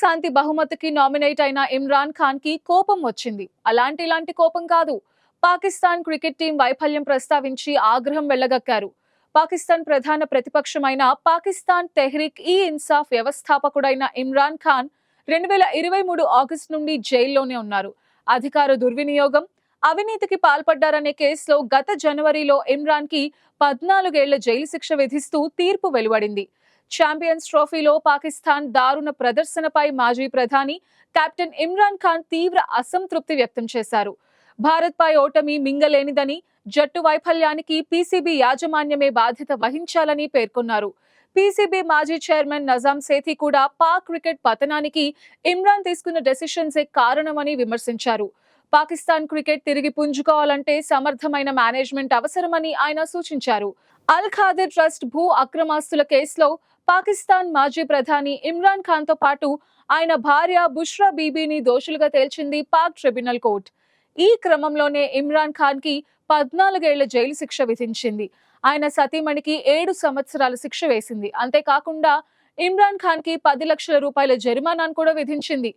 శాంతి బహుమతికి నామినేట్ అయిన ఇమ్రాన్ ఖాన్కి కోపం వచ్చింది. అలాంటి ఇలాంటి కోపం కాదు. పాకిస్తాన్ క్రికెట్ టీం వైఫల్యం ప్రస్తావించి ఆగ్రహం వెళ్ళగక్కారు. పాకిస్తాన్ ప్రధాన ప్రతిపక్షమైన పాకిస్తాన్ తెహ్రిక్ ఈ ఇన్సాఫ్ వ్యవస్థాపకుడైన ఇమ్రాన్ ఖాన్ రెండు వేల ఇరవై మూడు ఆగస్టు నుండి జైల్లోనే ఉన్నారు. అధికార దుర్వినియోగం అవినీతికి పాల్పడ్డారనే కేసులో గత జనవరిలో ఇమ్రాన్కి పద్నాలుగేళ్ళ జైలు శిక్ష విధిస్తూ తీర్పు వెలువడింది. ఛాంపియన్స్ ట్రోఫీలో పాకిస్తాన్ దారుణ ప్రదర్శనపై మాజీ ప్రధాని కెప్టెన్ ఇమ్రాన్ ఖాన్ తీవ్ర అసంతృప్తి వ్యక్తం చేశారు. భారత్ పై ఓటమి మింగలేనిదని జట్టు వైఫల్యానికి పీసీబీ యాజమాన్యమే బాధ్యత వహించాలని పేర్కొన్నారు. పీసీబీ మాజీ చైర్మన్ నజాం సేథీ కూడా పాక్ క్రికెట్ పతనానికి ఇమ్రాన్ తీసుకున్న డెసిషన్సే కారణమని విమర్శించారు. పాకిస్తాన్ క్రికెట్ తిరిగి పుంజుకోవాలంటే సమర్థమైన మేనేజ్మెంట్ అవసరమని ఆయన సూచించారు. అల్ ఖాదిర్ ట్రస్ట్ భూ అక్రమాస్తుల కేసులో పాకిస్తాన్ మాజీ ప్రధాని ఇమ్రాన్ ఖాన్తో పాటు ఆయన భార్య బుష్రా బీబీని దోషులుగా తేల్చింది పాక్ ట్రిబ్యునల్ కోర్టు. ఈ క్రమంలోనే ఇమ్రాన్ ఖాన్కి పద్నాలుగేళ్ళ జైలు శిక్ష విధించింది. ఆయన సతీమణికి ఏడు సంవత్సరాల శిక్ష వేసింది. అంతేకాకుండా ఇమ్రాన్ ఖాన్కి పది లక్షల రూపాయల జరిమానాను కూడా విధించింది.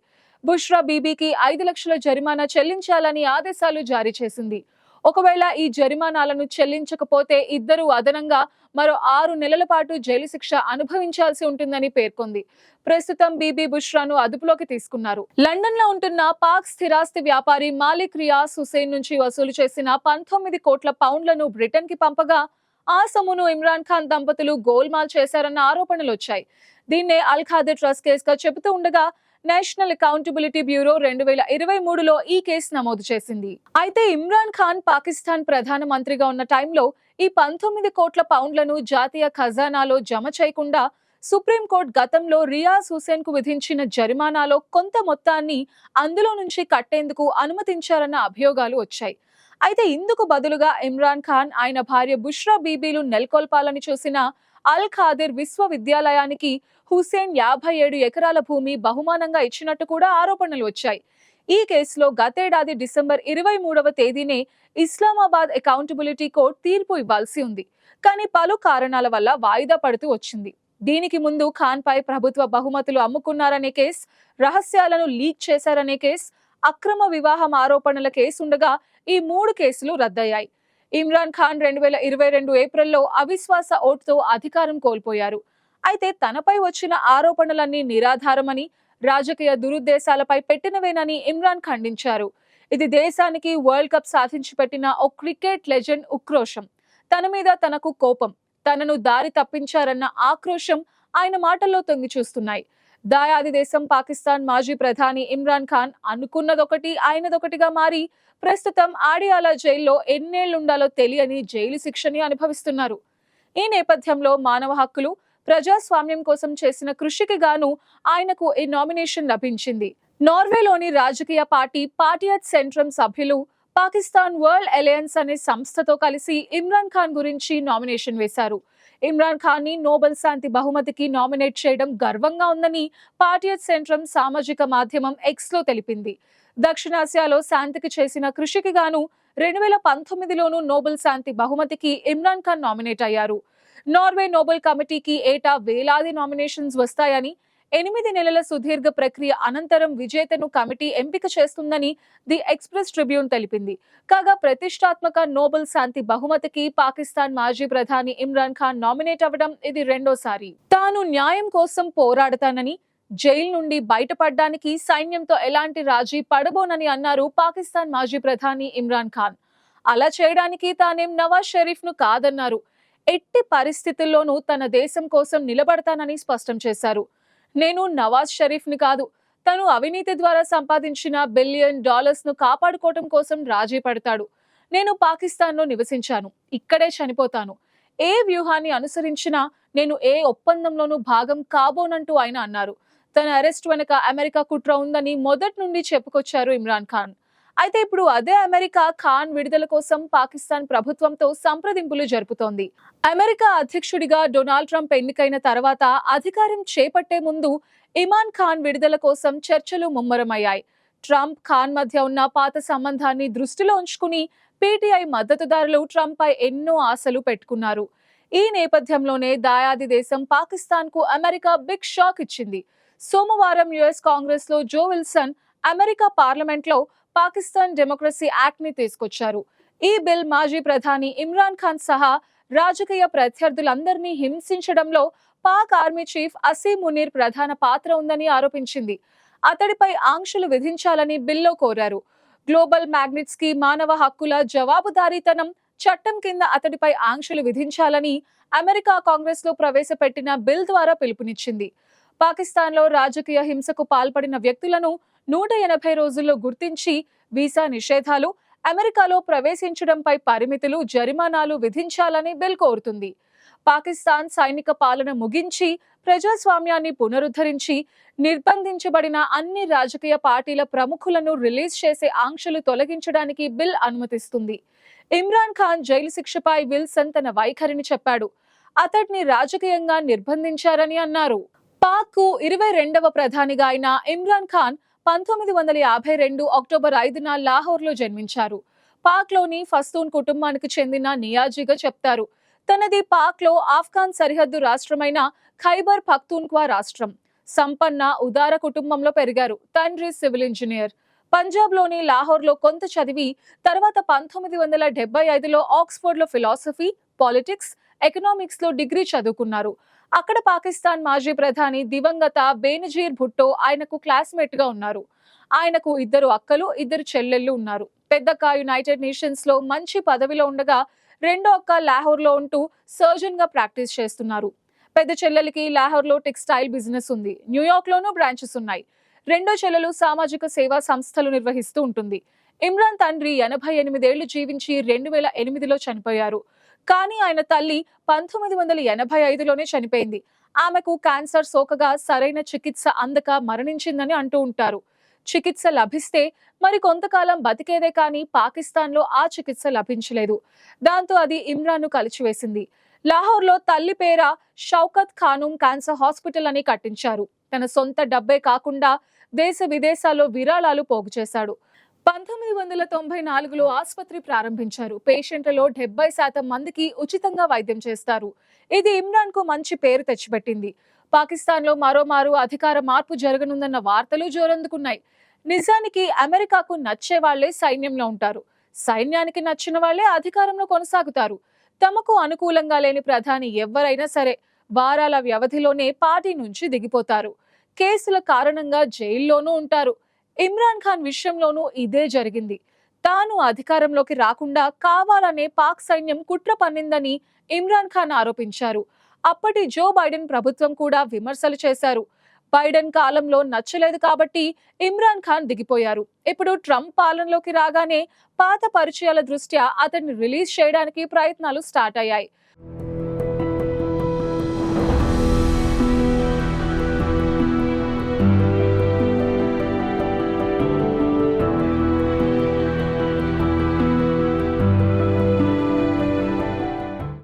బుష్రా బీబీకి ఐదు లక్షల జరిమానా చెల్లించాలని ఆదేశాలు జారీ చేసింది. ఒకవేళ ఈ జరిమానాలను చెల్లించకపోతే ఇద్దరు అదనంగా మరో ఆరు నెలల పాటు జైలు శిక్ష అనుభవించాల్సి ఉంటుందని పేర్కొంది. ప్రస్తుతం బీబీ బుష్రాను అదుపులోకి తీసుకున్నారు. లండన్లో ఉంటున్న పాక్ స్థిరాస్తి వ్యాపారి మాలిక్ రియాస్ హుసేన్ నుంచి వసూలు చేసిన పంతొమ్మిది కోట్ల పౌండ్లను బ్రిటన్కి పంపగా ఆ సొమ్మును ఇమ్రాన్ ఖాన్ దంపతులు గోల్మాల్ చేశారన్న ఆరోపణలు వచ్చాయి దీన్నే అల్ ట్రస్ట్ కేసుగా చెబుతూ ఉండగా నేషనల్ అకౌంటబిలిటీ బ్యూరో రెండు వేల ఇరవై మూడులో ఈ కేసు నమోదు చేసింది. అయితే ఇమ్రాన్ ఖాన్ పాకిస్తాన్ ప్రధాన మంత్రిగా ఉన్న టైంలో ఈ పంతొమ్మిది కోట్ల పౌండ్లను జాతీయ ఖజానాలో జమ చేయకుండా సుప్రీంకోర్టు గతంలో రియాజ్ హుసేన్కు విధించిన జరిమానాలో కొంత మొత్తాన్ని అందులో నుంచి కట్టేందుకు అనుమతించారన్న అభియోగాలు వచ్చాయి. అయితే ఇందుకు బదులుగా ఇమ్రాన్ ఖాన్ ఆయన భార్య బుష్రా బీబీలు నెలకొల్పాలని చూసిన అల్ ఖాదిర్ విశ్వవిద్యాలయానికి హుసేన్ యాభై ఏడు ఎకరాల భూమి బహుమానంగా ఇచ్చినట్టు కూడా ఆరోపణలు వచ్చాయి. ఈ కేసులో గతేడాది డిసెంబర్ ఇరవై మూడవ తేదీనే ఇస్లామాబాద్ అకౌంటబిలిటీ కోర్టు తీర్పు ఇవ్వాల్సి ఉంది. కానీ పలు కారణాల వల్ల వాయిదా పడుతూ వచ్చింది. దీనికి ముందు ఖాన్పై ప్రభుత్వ బహుమతులు అమ్ముకున్నారనే కేసు రహస్యాలను లీక్ చేశారనే కేసు అక్రమ వివాహం ఆరోపణల కేసు ఉండగా ఈ మూడు కేసులు రద్దయ్యాయి. ఇమ్రాన్ ఖాన్ రెండు వేల ఇరవై రెండు ఏప్రిల్లో అవిశ్వాస ఓటుతో అధికారం కోల్పోయారు. అయితే తనపై వచ్చిన ఆరోపణలన్నీ నిరాధారమని రాజకీయ దురుద్దేశాలపై పెట్టినవేనని ఇమ్రాన్ ఖండించారు. ఇది దేశానికి వరల్డ్ కప్ సాధించి పెట్టిన ఓ క్రికెట్ లెజెండ్ ఉక్రోషం. తన మీద తనకు కోపం తనను దారి తప్పించారన్న ఆక్రోషం ఆయన మాటల్లో తొంగి చూస్తున్నాయి. దాయాది దేశం పాకిస్తాన్ మాజీ ప్రధాని ఇమ్రాన్ ఖాన్ అనుకున్నదొకటి ఆయనదొకటిగా మారి ప్రస్తుతం ఆడియాలా జైల్లో ఎన్నేళ్ళుండాలో తెలియని జైలు శిక్షని అనుభవిస్తున్నారు. ఈ నేపథ్యంలో మానవ హక్కులు ప్రజాస్వామ్యం కోసం చేసిన కృషికి గాను ఆయనకు ఈ నామినేషన్ లభించింది. నార్వేలోని రాజకీయ పార్టీ పార్టీయత్ సెంట్రమ్ సభ్యులు పాకిస్తాన్ వరల్డ్ అలయన్స్ అనే సంస్థతో కలిసి ఇమ్రాన్ ఖాన్ గురించి నామినేషన్ వేశారు. ఇమ్రాన్ ఖాన్ని నోబెల్ శాంతి బహుమతికి నామినేట్ చేయడం గర్వంగా ఉందని పార్టీ సెంట్రమ్ సామాజిక మాధ్యమం ఎక్స్లో తెలిపింది. దక్షిణాసియాలో శాంతికి చేసిన కృషికి గాను రెండు వేల పంతొమ్మిదిలోనూ నోబెల్ శాంతి బహుమతికి ఇమ్రాన్ ఖాన్ నామినేట్ అయ్యారు. నార్వే నోబెల్ కమిటీకి ఏటా వేలాది నామినేషన్స్ వస్తాయని ఎనిమిది నెలల సుదీర్ఘ ప్రక్రియ అనంతరం విజేతను కమిటీ ఎంపిక చేస్తుందని ది ఎక్స్ప్రెస్ ట్రిబ్యూన్ తెలిపింది. కాగా ప్రతిష్టాత్మక నోబెల్ శాంతి బహుమతికి పాకిస్తాన్ మాజీ ప్రధాని ఇమ్రాన్ ఖాన్ నామినేట్ అవ్వడం ఇది రెండోసారి. తాను న్యాయం కోసం పోరాడతానని జైలు నుండి బయటపడడానికి సైన్యంతో ఎలాంటి రాజీ పడబోనని అన్నారు పాకిస్తాన్ మాజీ ప్రధాని ఇమ్రాన్ ఖాన్. అలా చేయడానికి తానేం నవాజ్ షరీఫ్ను కాదన్నారు. ఎట్టి పరిస్థితుల్లోనూ తన దేశం కోసం నిలబడతానని స్పష్టం చేశారు. నేను నవాజ్ షరీఫ్ని కాదు. తను అవినీతి ద్వారా సంపాదించిన బిలియన్ డాలర్స్ను కాపాడుకోవటం కోసం రాజీ పడతాడు. నేను పాకిస్తాన్లో నివసించాను. ఇక్కడే చనిపోతాను. ఏ వ్యూహాన్ని అనుసరించినా నేను ఏ ఒప్పందంలోనూ భాగం కాబోనంటూ ఆయన అన్నారు. తన అరెస్ట్ వెనుక అమెరికా కుట్ర ఉందని మొదటి నుండి చెప్పుకొచ్చారు ఇమ్రాన్ ఖాన్. అయితే ఇప్పుడు అదే అమెరికా ఖాన్ విడుదల కోసం పాకిస్తాన్ ప్రభుత్వంతో సంప్రదింపులు జరుపుతోంది. అమెరికా అధ్యక్షుడిగా డొనాల్డ్ ట్రంప్ ఎన్నికైన తర్వాత అధికారం చేపట్టే ముందు ఇమాన్ ఖాన్ విడుదల కోసం చర్చలు ముమ్మరమయ్యాయి. ట్రంప్ ఖాన్ మధ్య ఉన్న పాత సంబంధాన్ని దృష్టిలో ఉంచుకుని పీటీఐ మద్దతుదారులు ట్రంప్ పై ఎన్నో ఆశలు పెట్టుకున్నారు. ఈ నేపథ్యంలోనే దాయాది దేశం పాకిస్తాన్కు అమెరికా బిగ్ షాక్ ఇచ్చింది. సోమవారం యుఎస్ కాంగ్రెస్లో జో విల్సన్ అమెరికా పార్లమెంట్లో పాకిస్తాన్ డెమోక్రసీ యాక్ట్ని తీసుకొచ్చారు. ఈ బిల్ మాజీ ప్రధాని ఇమ్రాన్ ఖాన్ సహా రాజకీయ ప్రత్యర్థులందరినీ హింసించడంలో పాక్ ఆర్మీ చీఫ్ అసీం మునీర్ ప్రధాన పాత్ర ఉందని ఆరోపించింది. అతడిపై ఆంక్షలు విధించాలని బిల్లో కోరారు. గ్లోబల్ మ్యాగ్నెట్స్కి మానవ హక్కుల జవాబుదారీతనం చట్టం కింద అతడిపై ఆంక్షలు విధించాలని అమెరికా కాంగ్రెస్లో ప్రవేశపెట్టిన బిల్ ద్వారా పిలుపునిచ్చింది. పాకిస్తాన్లో రాజకీయ హింసకు పాల్పడిన వ్యక్తులను నూట ఎనభై రోజుల్లో గుర్తించి వీసా నిషేధాలు అమెరికాలో ప్రవేశించడంపై పరిమితులు జరిమానాలు విధించాలని బిల్ కోరుతుంది. పాకిస్తాన్ సైనిక పాలన ముగించి ప్రజాస్వామ్యాన్ని పునరుద్ధరించి నిర్బంధించబడిన అన్ని రాజకీయ పార్టీల ప్రముఖులను రిలీజ్ చేసే ఆంక్షలు తొలగించడానికి బిల్ అనుమతిస్తుంది. ఇమ్రాన్ ఖాన్ జైలు శిక్షపై విల్సన్ తన వైఖరిని చెప్పాడు. అతడిని రాజకీయంగా నిర్బంధించారని అన్నారు. పాక్కు ఇరవై రెండవ ప్రధానిగా అయిన ఇమ్రాన్ ఖాన్ పంతొమ్మిది వందల యాభై రెండు అక్టోబర్ ఐదున లాహోర్లో జన్మించారు. పాక్లోని ఫస్తూన్ కుటుంబానికి చెందిన నియాజీగా చెప్తారు. తనది పాక్లో ఆఫ్ఘాన్ సరిహద్దు రాష్ట్రమైన ఖైబర్ పఖ్తూన్ఖ్వా రాష్ట్రం. సంపన్న ఉదార కుటుంబంలో పెరిగారు. తండ్రి సివిల్ ఇంజనీర్. పంజాబ్లోని లాహోర్లో కొంత చదివి తర్వాత పంతొమ్మిది వందల డెబ్బై ఐదులో ఆక్స్ఫర్డ్లో ఫిలాసఫీ పాలిటిక్స్ ఎకనామిక్స్లో డిగ్రీ చదువుకున్నారు. అక్కడ పాకిస్తాన్ మాజీ ప్రధాని దివంగత బేనజీర్ భుట్టో ఆయనకు క్లాస్మేట్గా ఉన్నారు. ఆయనకు ఇద్దరు అక్కలు ఇద్దరు చెల్లెళ్ళు ఉన్నారు. పెద్దక్క యునైటెడ్ నేషన్స్లో మంచి పదవిలో ఉండగా రెండో అక్క లాహోర్లో ఉంటూ సర్జన్గా ప్రాక్టీస్ చేస్తున్నారు. పెద్ద చెల్లెలకి లాహోర్లో టెక్స్టైల్ బిజినెస్ ఉంది. న్యూయార్క్ లోనూ బ్రాంచెస్ ఉన్నాయి. రెండో చెల్లెలు సామాజిక సేవా సంస్థలు నిర్వహిస్తూ ఉంటుంది. ఇమ్రాన్ తండ్రి ఎనభై ఎనిమిదేళ్ళు జీవించి రెండు వేల ఎనిమిదిలో చనిపోయారు. కానీ ఆయన తల్లి పంతొమ్మిది వందల ఎనభై ఐదులోనే చనిపోయింది. ఆమెకు క్యాన్సర్ సోకగా సరైన చికిత్స అందక మరణించిందని అంటూ ఉంటారు. చికిత్స లభిస్తే మరి కొంతకాలం బతికేదే కానీ పాకిస్తాన్లో ఆ చికిత్స లభించలేదు. దాంతో అది ఇమ్రాన్ను కలిచివేసింది. లాహోర్లో తల్లి పేర షౌకత్ ఖానూమ్ క్యాన్సర్ హాస్పిటల్ అని కట్టించారు. తన సొంత డబ్బే కాకుండా దేశ విదేశాల్లో విరాళాలు పోగు చేశాడు. పంతొమ్మిది వందల తొంభై నాలుగులో ఆసుపత్రి ప్రారంభించారు. పేషెంట్లలో డెబ్బై శాతం మందికి ఉచితంగా వైద్యం చేస్తారు. ఇది ఇమ్రాన్కు మంచి పేరు తెచ్చిపెట్టింది. పాకిస్తాన్లో మరోమారు అధికార మార్పు జరగనుందన్న వార్తలు జోరందుకున్నాయి. నిజానికి అమెరికాకు నచ్చే వాళ్ళే సైన్యంలో ఉంటారు. సైన్యానికి నచ్చిన వాళ్ళే అధికారంలో కొనసాగుతారు. తమకు అనుకూలంగా లేని ప్రధాని ఎవరైనా సరే వారాల వ్యవధిలోనే పార్టీ నుంచి దిగిపోతారు. కేసుల కారణంగా జైల్లోనూ ఉంటారు. ఇమ్రాన్ ఖాన్ విషయంలోనూ ఇదే జరిగింది. తాను అధికారంలోకి రాకుండా కావాలనే పాక్ సైన్యం కుట్ర పన్నిందని ఇమ్రాన్ ఖాన్ ఆరోపించారు. అప్పటి జో బైడెన్ ప్రభుత్వం కూడా విమర్శలు చేశారు. బైడెన్ కాలంలో నచ్చలేదు కాబట్టి ఇమ్రాన్ ఖాన్ దిగిపోయారు. ఇప్పుడు ట్రంప్ పాలనలోకి రాగానే పాత పరిచయాల దృష్ట్యా అతన్ని రిలీజ్ చేయడానికి ప్రయత్నాలు స్టార్ట్ అయ్యాయి.